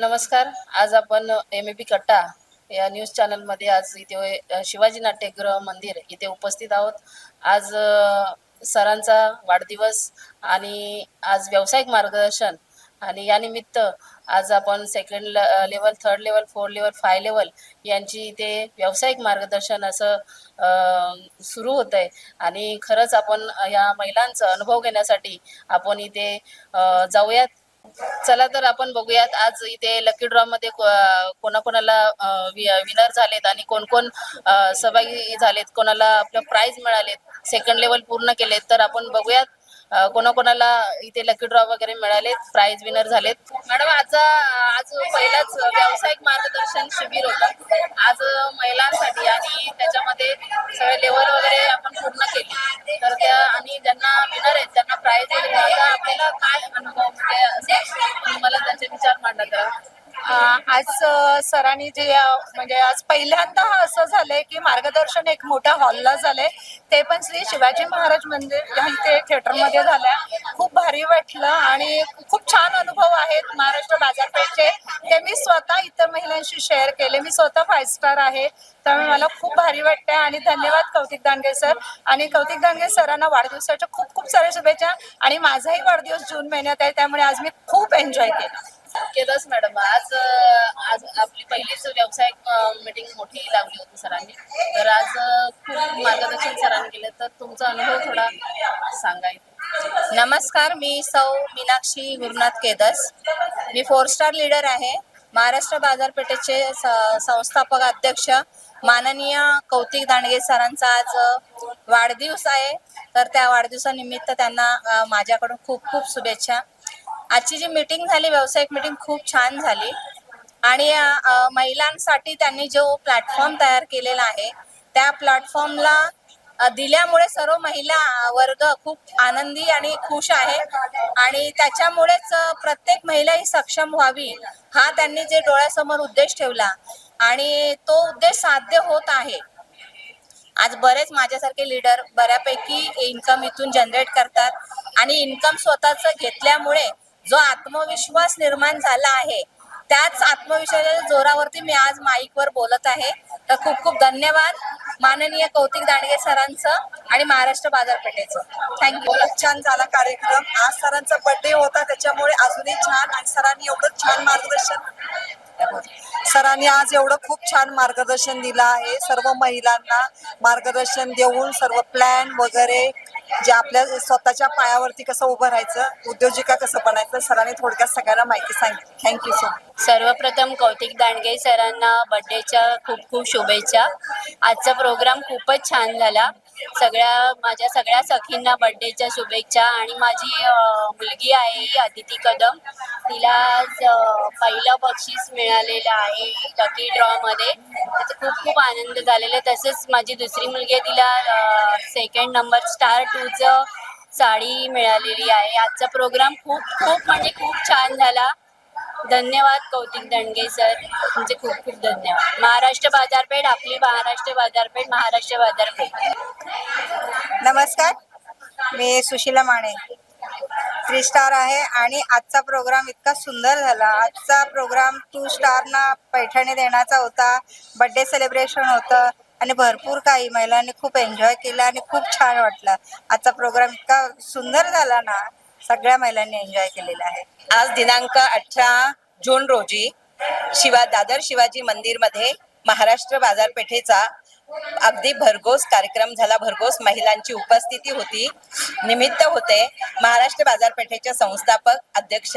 नमस्कार. आज आपण एम ए पी कट्टा या न्यूज चॅनलमध्ये आज इथे शिवाजी नाट्यगृह मंदिर इथे उपस्थित आहोत. आज सरांचा वाढदिवस आणि आज व्यावसायिक मार्गदर्शन आणि यानिमित्त आज आपण second level third level four level five level यांची इथे व्यावसायिक मार्गदर्शन असं सुरू होत आहे आणि खरंच आपण या महिलांचा अनुभव घेण्यासाठी आपण इथे जाऊयात. चला तर आपण बघूयात. आज इथे लकी ड्रॉ मध्ये कोणाकोणाला विनर झालेत आणि कोण कोण सहभागी झालेत कोणाला आपलं प्राइज मिळालेत सेकंड लेवल पूर्ण केलेत. तर आपण बघूयात कोणाकोणाला इथे लकी ड्रॉ वगैरे मिळालेत प्राइज विनर झालेत. मॅडम आजचा आज पहिलाच व्यावसायिक मार्गदर्शन शिबिर होतं. आज महिलांसाठी आणि त्याच्यामध्ये सगळे लेवल वगैरे आपण पूर्ण केले आज सरांनी जे म्हणजे आज पहिल्यांदा असं झालंय की मार्गदर्शन एक मोठ्या हॉलला झालंय. ते पण श्री शिवाजी महाराज मंदिर इथे थिएटरमध्ये झालंय. खूप भारी वाटलं आणि खूप छान अनुभव आहेत महाराष्ट्र बाजारपेठचे. ते मी स्वतः इतर महिलांशी शेअर केले. मी स्वतः फाईव्ह स्टार आहे. त्यामुळे मला खूप भारी वाटतंय आणि धन्यवाद कौतिक दांडगे सर. आणि कौतिक दांडगे सरांना वाढदिवसाच्या खूप खूप साऱ्या शुभेच्छा आणि माझाही वाढदिवस जून महिन्यात आहे. त्यामुळे आज मी खूप एन्जॉय केला. केलंच मॅडम. आज आज आपली पहिलीच व्यावसायिक मीटिंग मोठी लावली होती सरांनी. तर आज खूप मार्गदर्शन सरांनी केलं. तर तुमचा अनुभव थोडा सांगायचा नमस्कार मी सौ मीनाक्षी गुरुनाथ केदस. मी फोर स्टार लीडर आहे. महाराष्ट्र बाजारपेठेचे संस्थापक अध्यक्ष. माननीय कौतिक दांडगे सरांचा आज वाढदिवस आहे. तर त्या वाढदिवसानिमित्त त्यांना माझ्याकडून खूप खूप शुभेच्छा. आजची जी मीटिंग झाली व्यावसायिक मीटिंग खूप छान झाली. आणि महिलांसाठी त्यांनी जो प्लॅटफॉर्म तयार केलेला आहे त्या प्लॅटफॉर्मला दिल्यामुळे सर्व महिला वर्ग खूप आनंदी आणि खुश आहे. आणि त्याच्यामुळेच प्रत्येक महिला ही सक्षम व्हावी हा त्यांनी जे डोळ्यासमोर उद्देश ठेवला. आणि तो उद्देश साध्य होत आहे. आज बरेच माझ्यासारखे लीडर बऱ्यापैकी इन्कम इथून जनरेट करतात. आणि इन्कम स्वतःच घेतल्यामुळे जो आत्मविश्वास निर्माण झाला आहे त्याच आत्मविश्वासाच्या जोरावरती मी आज माईकवर बोलत आहे. तर खूप खूप धन्यवाद माननीय कौतिक दांडगे सरांचं आणि महाराष्ट्र बाजारपेठेचं. थँक्यू खूप छान झाला कार्यक्रम. आज सरांचा बर्थडे होता त्याच्यामुळे अजूनही छान आणि सरांनी एवढं छान मार्गदर्शन सरांनी आज एवढं खूप छान मार्गदर्शन दिलं आहे. सर्व महिलांना मार्गदर्शन देऊन सर्व प्लॅन वगैरे जे आपल्या स्वतःच्या पायावरती कसं उभं राहायचं उद्योजिका कसं बनायचं सरांनी थोडक्यात सगळ्यांना माहिती सांगितली. थँक्यू सो मच सर्वप्रथम कौतिक दांडगे सरांना बर्थडेच्या खूप खूप शुभेच्छा. आजचा प्रोग्राम खूपच छान झाला. सगळ्या माझ्या सगळ्या सखींना बर्थडेच्या शुभेच्छा. आणि माझी मुलगी आहे ही अदिती कदम. तिला आज पहिलं बक्षीस मिळालेलं आहे लकी ड्रॉमध्ये त्याचा खूप खूप आनंद झालेला आहे. तसेच माझी दुसरी मुलगी आहे तिला सेकंड नंबर स्टार टूचं साडी मिळालेली आहे. आजचा प्रोग्राम खूप खूप म्हणजे खूप छान झाला. धन्यवाद कौतिक दंडगे सर. तुमचे खूप खूप धन्यवाद. महाराष्ट्र बाजारपेठ आपली महाराष्ट्र बाजारपेठ महाराष्ट्र बाजारपेठ. नमस्कार. मी सुशीला माने. थ्री स्टार आहे आणि आजचा प्रोग्राम इतका सुंदर झाला. आजचा प्रोग्राम टू स्टारना पैठणी देण्याचा होता बर्थडे सेलिब्रेशन होतं आणि भरपूर काही महिलांनी खूप एन्जॉय केलं आणि खूप छान वाटलं. आजचा प्रोग्राम इतका सुंदर झाला ना. सगळ्या महिलांनी एन्जॉय केलेला आहे. आज दिनांक अठरा जून रोजी शिवा दादर शिवाजी मंदिरमध्ये महाराष्ट्र बाजारपेठेचा अगदी भरघोस कार्यक्रम झाला भरघोस महिलांची उपस्थिती होती. निमित्त होते महाराष्ट्र बाजारपेठेचे संस्थापक अध्यक्ष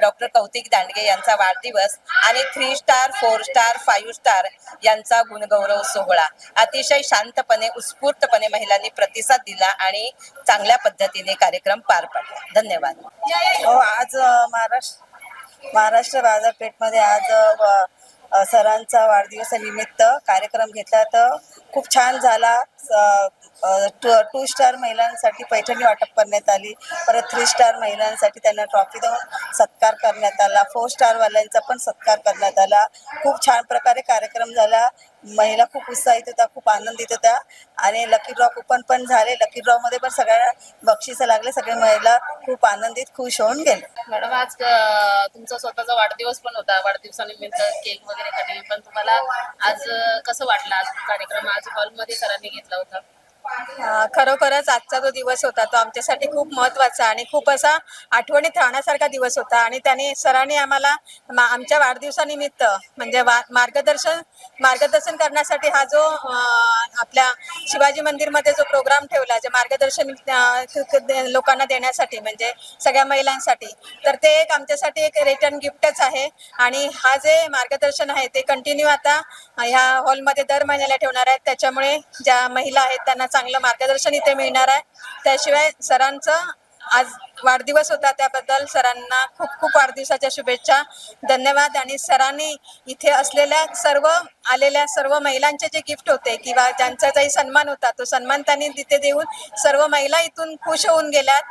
डॉक्टर कौतिक दांडगे यांचा वाढदिवस आणि three star four star five star यांचा गुणगौरव सोहळा. अतिशय शांतपणे उत्स्फूर्तपणे महिलांनी प्रतिसाद दिला आणि चांगल्या पद्धतीने कार्यक्रम पार पडला. धन्यवाद. हो आज महाराष्ट्र महाराष्ट्र बाजारपेठमध्ये आज सरांचा वाढदिवसानिमित्त कार्यक्रम घेतला तर खूप छान झाला. टू टू स्टार महिलांसाठी पैठणी वाटप करण्यात आली. परत थ्री स्टार महिलांसाठी त्यांना ट्रॉफी देऊन सत्कार करण्यात आला. फोर स्टारवाल्यांचा पण सत्कार करण्यात आला. खूप छान प्रकारे कार्यक्रम झाला. महिला खूप उत्साहित होत्या खूप आनंदित होत्या. आणि लकी ड्रॉ कुपन पण झाले. लकी ड्रॉ मध्ये पण सगळ्या बक्षिसं लागले. सगळे महिला खूप आनंदित खुश होऊन गेले. मॅडम आज तुमचा स्वतःचा वाढदिवस पण होता. वाढदिवसानिमित्त केक वगैरे कटिंग पण तुम्हाला आज कसं वाटलं आज कार्यक्रम? आज हॉलमध्ये सरांनी घेतला होता. खरोखरच आजचा जो दिवस होता तो आमच्यासाठी खूप महत्त्वाचा आणि खूप असा आठवणीत राहण्यासारखा दिवस होता आणि त्यांनी सरांनी आम्हाला आमच्या वाढदिवसानिमित्त म्हणजे मार्गदर्शन मार्गदर्शन करण्यासाठी हा जो आपल्या शिवाजी मंदिरमध्ये जो प्रोग्राम ठेवला जे मार्गदर्शन लोकांना देण्यासाठी म्हणजे सगळ्या महिलांसाठी तर ते एक आमच्यासाठी एक रिटर्न गिफ्टच आहे आणि हा जे मार्गदर्शन आहे ते कंटिन्यू आता ह्या हॉलमध्ये दर महिन्याला ठेवणार आहेत. त्याच्यामुळे ज्या महिला आहेत त्यांना चांगलं मार्गदर्शन इथे मिळणार आहे. त्याशिवाय सरांचं आज वाढदिवस होता त्याबद्दल सरांना खूप खूप वाढदिवसाच्या शुभेच्छा. धन्यवाद. आणि सरांनी इथे असलेल्या सर्व आलेल्या सर्व महिलांचे जे गिफ्ट होते किंवा ज्यांचा काही सन्मान होता तो सन्मान त्यांनी तिथे देऊन सर्व महिला इथून खुश होऊन गेल्यात.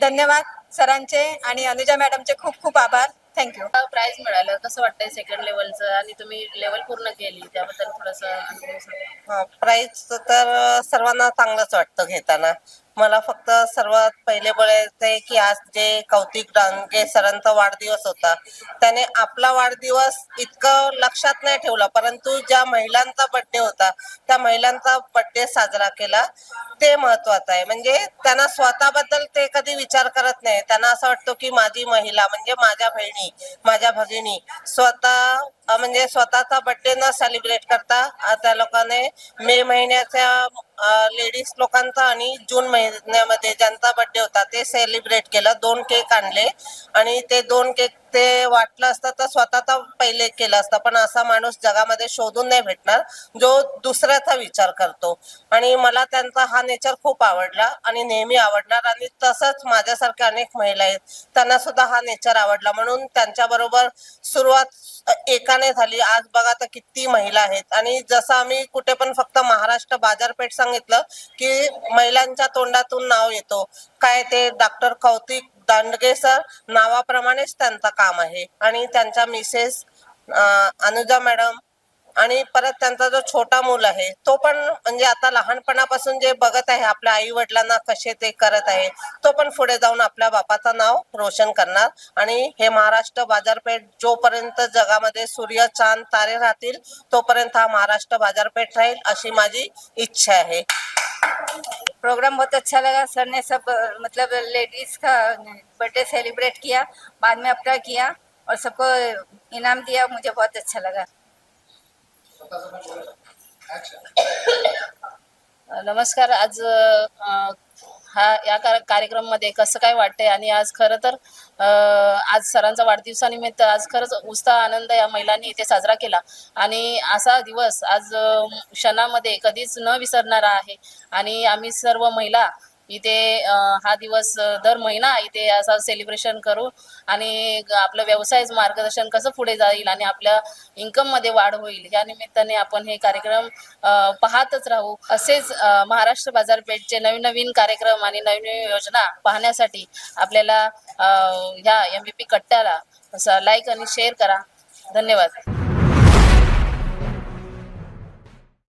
धन्यवाद सरांचे आणि अनुजा मॅडमचे खूप खूप आभार. थँक्यू प्राइज मिळालं. कसं वाटतंय सेकंड लेवलचं आणि तुम्ही लेवल पूर्ण केली. त्याबद्दल थोडंसं अनुभव सांगा. प्राईज तर सर्वांना चांगलंच वाटतं घेताना. मला फक्त सर्वात पहिले बोलायचं की आज जे कौतिक डांगे सरांचा वाढदिवस होता त्याने आपला वाढदिवस इतकं लक्षात नाही ठेवला. परंतु ज्या महिलांचा बर्थडे होता त्या महिलांचा बर्थडे साजरा केला ते महत्वाचं आहे. म्हणजे त्यांना स्वतःबद्दल ते कधी विचार करत नाही. त्यांना असं वाटतं की माझी महिला म्हणजे माझ्या बहिणी माझ्या भगिनी स्वतः म्हणजे स्वतःचा बर्थडे न सेलिब्रेट करता त्या लोकांनी मे महिन्याच्या लेडीज लोकांचा आणि जून महिन्यामध्ये ज्यांचा बर्थडे होता ते सेलिब्रेट केलं. दोन केक आणले आणि ते दोन केक ते वाटलं असतं तर स्वतःचा पहिले केलं असतं. पण असा माणूस जगामध्ये शोधून नाही भेटणार जो दुसऱ्याचा विचार करतो. आणि मला त्यांचा हा नेचर खूप आवडला आणि नेहमी आवडणार. आणि तसंच माझ्यासारख्या अनेक महिला आहेत त्यांना सुद्धा हा नेचर आवडला. म्हणून त्यांच्याबरोबर सुरुवात एकाने झाली. आज बघा तर किती महिला आहेत. आणि जसं आम्ही कुठे पण फक्त महाराष्ट्र बाजारपेठ सांगितलं की महिलांच्या तोंडातून नाव येतो. काय ते डॉक्टर कौतिक दांडगे सर नावाप्रमाणेच त्यांचं काम आहे. आणि त्यांच्या मिसेस अनुजा मॅडम आणि परत त्यांचा जो छोटा मूल आहे तो पण म्हणजे आता लहानपणापासून जे बघत आहे आपल्या आई वडिलांना कसे ते करत आहे तो पण पुढे जाऊन आपल्या बापाचं नाव रोशन करणार. आणि हे महाराष्ट्र बाजारपेठ जोपर्यंत जगामध्ये सूर्य चांद तारे राहतील तोपर्यंत हा महाराष्ट्र बाजारपेठ राहील अशी माझी इच्छा आहे. प्रोग्राम बहुत अच्छा लगा। सर ने सब मतलब लेडीज़ का बर्थडे सेलिब्रेट किया बाद में अपना किया और सबको इनाम दिया मुझे बहुत अच्छा लगा। नमस्कार आज हा या कार्यक्रममध्ये कसं काय वाटतंय? आणि आज खरं तर आज सरांचा वाढदिवसानिमित्त आज खरंच उत्साह आनंद या महिलांनी इथे साजरा केला. आणि असा दिवस आज क्षणामध्ये कधीच न विसरणारा आहे. आणि आम्ही सर्व महिला इथे हा दिवस दर महिना इथे असा सेलिब्रेशन करू आणि आपलं व्यवसाय मार्गदर्शन कसं पुढे जाईल आणि आपल्या इन्कममध्ये वाढ होईल. या निमित्ताने आपण हे कार्यक्रम पाहतच राहू. असेच महाराष्ट्र बाजारपेठचे नवीन नवीन कार्यक्रम आणि नवीन नवीन योजना पाहण्यासाठी आपल्याला ह्या एम बी पी कट्ट्याला लाईक आणि शेअर करा. धन्यवाद.